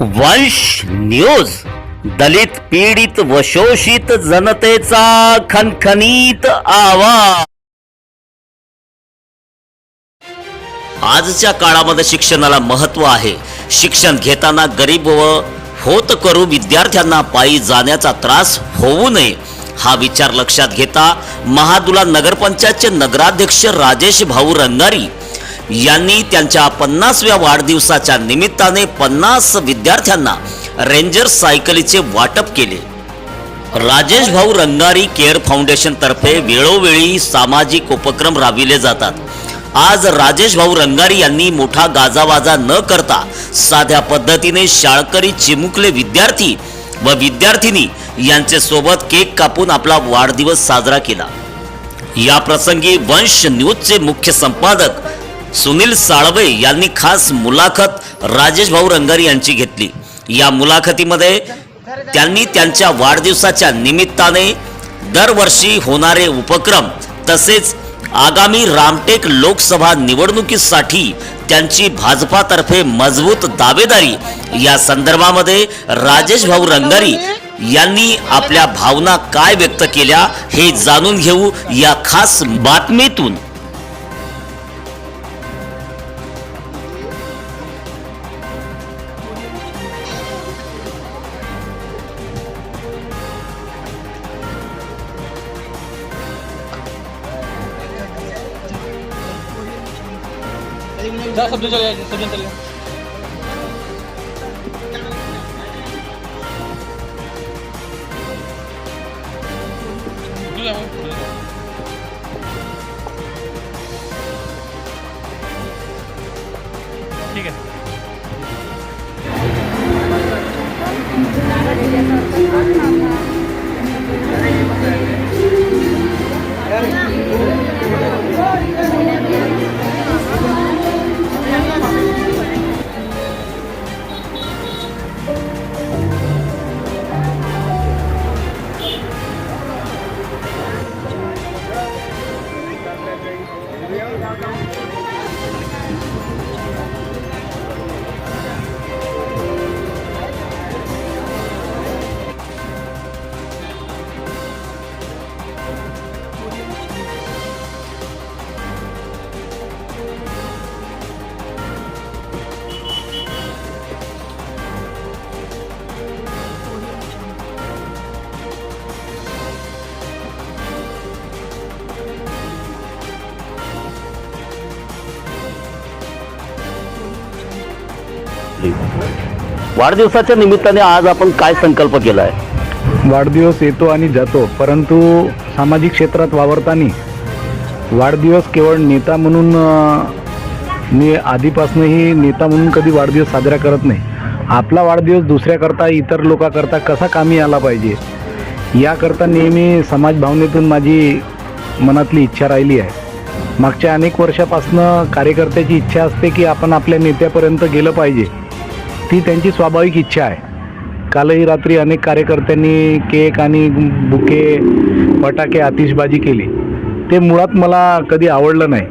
वंश न्यूज दलित पीडित व शोषित जनतेचा खनखनीत आवाज. आजच्या काळामध्ये शिक्षणाला महत्त्व आहे. शिक्षण घेताना गरीब व होत करू विद्यार्थ्यांना पायी जाण्याचा त्रास होऊ नये. हा विचार लक्षात घेता महादुला नगरपंचायतचे नगराध्यक्ष राजेश भाऊ रंगारी यांनी त्यांच्या पन्नासव्या वाढदिवसाच्या निमित्ताने पन्नास विद्यार्थ्यांना रेंजर सायकलीचे वाटप केले. राजेश भाऊ रंगारी केअर फाउंडेशन तर्फे वेळोवेळी सामाजिक उपक्रम राबविले जातात. आज राजेश भाऊ रंगारी यांनी मोठा गाजावाजा न करता साध्या पद्धतीने शाळकरी चिमुकले विद्यार्थी व विद्यार्थिनी यांचे सोबत केक कापून आपला वाढदिवस साजरा केला. या प्रसंगी वंश न्यूजचे मुख्य संपादक सुनील साळवे यांनी खास मुलाखत राजेश भाऊ रंगारी यांची घेतली. या मुलाखतीमध्ये त्यांनी त्यांच्या वाढदिवसाच्या निमित्ताने दरवर्षी होणारे उपक्रम तसेच आगामी रामटेक लोकसभा निवडणुकीसाठी त्यांची भाजपातर्फे मजबूत दावेदारी या संदर्भामध्ये राजेश भाऊ रंगारी यांनी आपल्या भावना काय व्यक्त केल्या हे जाणून घेऊ या खास बातमीतून. जा सब जन चले जाए सब जन चले ठीक है वो, ठीक 高中。है वाढदिवसाच्या निमित्ताने आज आपण काय संकल्प केला आहे वाढदिवस येतो आणि जातो परंतु सामाजिक क्षेत्रात वावरताना वाढदिवस केवळ नेता म्हणून मी आधीपासूनही नेता म्हणून कधी वाढदिवस साजरा करत नाही. आपला वाढदिवस दुसऱ्याकरता इतर लोकांकरता कसा कामी आला पाहिजे याकरता नेहमी समाज भावनेतून माझी मनातली इच्छा राहिली आहे. मागच्या अनेक वर्षापासनं कार्यकर्त्याची इच्छा असते की आपण आपल्या नेत्यापर्यंत गेलं पाहिजे. ती त्यांची स्वाभाविक इच्छा आहे. कालही रात्री अनेक कार्यकर्त्यांनी केक आणि बुके फटाके आतिषबाजी केली. ते मुळात मला कधी आवडलं नाही.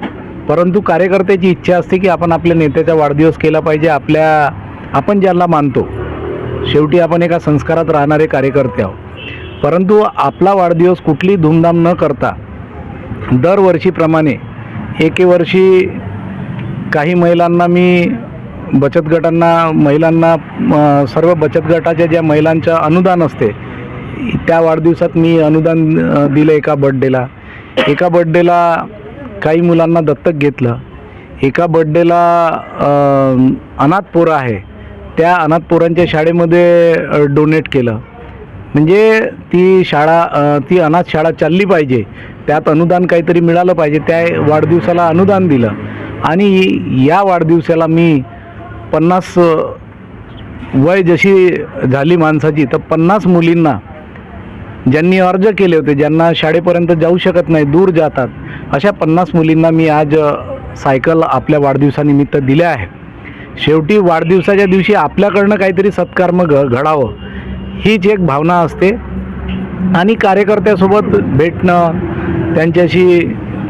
परंतु कार्यकर्त्याची इच्छा असते की आपण आपल्या नेत्याचा वाढदिवस केला पाहिजे आपल्या आपण ज्याला मानतो. शेवटी आपण एका संस्कारात राहणारे कार्यकर्ते आहोत. परंतु आपला वाढदिवस कुठली धूमधाम न करता दरवर्षीप्रमाणे एके वर्षी काही महिलांना मी बचत गटांना महिलांना सर्व बचत गटाच्या ज्या महिलांचं अनुदान असते त्या वाढदिवसात मी अनुदान दिलं एका बड्डेला एका बड्डेला काही मुलांना दत्तक घेतलं. एका बड्डेला अनाथ पोरं आहे. त्या अनाथ पोरांच्या शाळेमध्ये डोनेट केलं. म्हणजे ती शाळा ती अनाथ शाळा चालली पाहिजे. त्यात अनुदान काहीतरी मिळालं पाहिजे. त्या वाढदिवसाला अनुदान दिलं. आणि या वाढदिवसाला मी पन्नास वय जशी झाली माणसाची तर पन्नास मुलींना ज्यांनी अर्ज केले होते ज्यांना शाळेपर्यंत जाऊ शकत नाही दूर जातात अशा पन्नास मुलींना मी आज सायकल आपल्या वाढदिवसानिमित्त दिल्या आहे शेवटी वाढदिवसाच्या दिवशी आपल्याकडनं काहीतरी सत्कर्म घ घडावं हीच एक भावना असते. आणि कार्यकर्त्यासोबत भेटणं त्यांच्याशी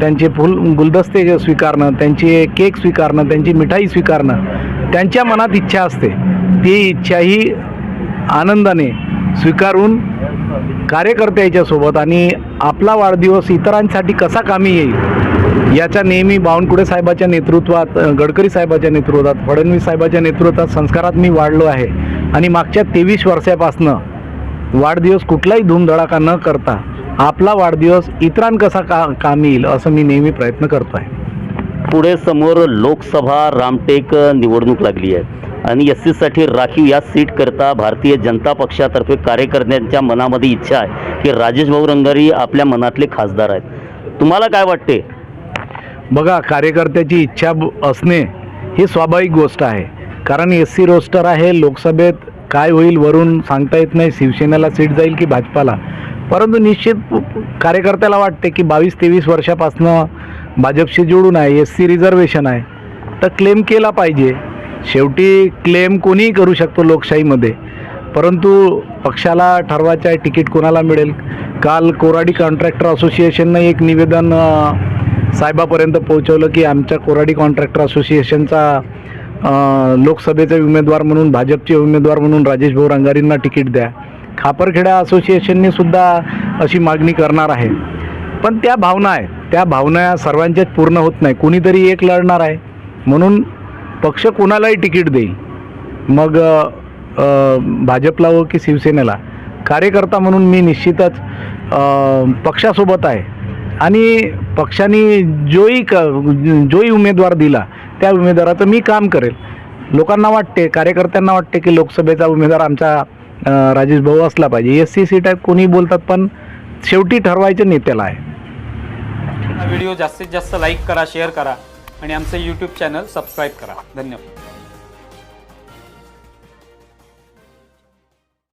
त्यांचे फुल गुलदस्ते स्वीकारणं त्यांचे केक स्वीकारणं त्यांची मिठाई स्वीकारणं त्यांच्या मनात इच्छा असते. ती इच्छाही आनंदाने स्वीकारून कार्यकर्त्याच्या सोबत आणि आपला वाढदिवस इतरांसाठी कसा कामी येईल याच्या नेहमी बावनकुळे साहेबाच्या नेतृत्वात गडकरी साहेबाच्या नेतृत्वात फडणवीस साहेबाच्या नेतृत्वात संस्कारात मी वाढलो आहे. आणि मागच्या तेवीस वर्षापासनं वाढदिवस कुठलाही धूमधडाका न करता आपला वाढदिवस इतरां कसा का कामी येईल असं मी नेहमी प्रयत्न करतो आहे पुढे समोर लोकसभा रामटेक निवडणूक लागली आहे. आणि एस सीसाठी राखीव या सीटकरता भारतीय जनता पक्षातर्फे कार्यकर्त्यांच्या मनामध्ये इच्छा आहे की राजेश भाऊ रंगारी आपल्या मनातले खासदार आहेत. तुम्हाला काय वाटते? बघा कार्यकर्त्याची इच्छा असणे ही स्वाभाविक गोष्ट आहे. कारण एस सी रोस्टर आहे लोकसभेत काय होईल वरून सांगता येत नाही. शिवसेनेला सीट जाईल की भाजपाला? परंतु निश्चित कार्यकर्त्याला वाटते की बावीस तेवीस वर्षापासनं भाजपशी जोडून आहे एस सी रिझर्वेशन आहे. तर क्लेम केला पाहिजे. शेवटी क्लेम कोणीही करू शकतो लोकशाहीमध्ये. परंतु पक्षाला ठरवायचं आहे तिकीट कोणाला मिळेल? काल कोराडी कॉन्ट्रॅक्टर असोसिएशननं एक निवेदन साहेबापर्यंत पोहोचवलं की आमच्या कोराडी कॉन्ट्रॅक्टर असोसिएशनचा लोकसभेचे उमेदवार म्हणून भाजपचे उमेदवार म्हणून राजेश भाऊ रंगारींना तिकीट द्या. खापरखेडा असोसिएशनने सुद्धा अशी मागणी करणार आहे. पण त्या भावना आहे. त्या भावना सर्वांच्याच पूर्ण होत नाही. कुणीतरी एक लढणार आहे. म्हणून पक्ष कोणालाही तिकीट देईल. मग भाजपला हो की शिवसेनेला? कार्यकर्ता म्हणून मी निश्चितच पक्षासोबत आहे. आणि पक्षाने जोही क जोही उमेदवार दिला त्या उमेदवाराचं मी काम करेल. लोकांना वाटते कार्यकर्त्यांना वाटते की लोकसभेचा उमेदवार आमचा राजेश भाऊ असला पाहिजे. एस सी सीट आहेत कोणी बोलतात पण शेवटी ठरवायचं नेत्याला आहे. व्हिडिओ जास्तीत जास्त लाईक करा शेअर करा आणि आमचं यूट्यूब चॅनल सबस्क्राईब करा. धन्यवाद.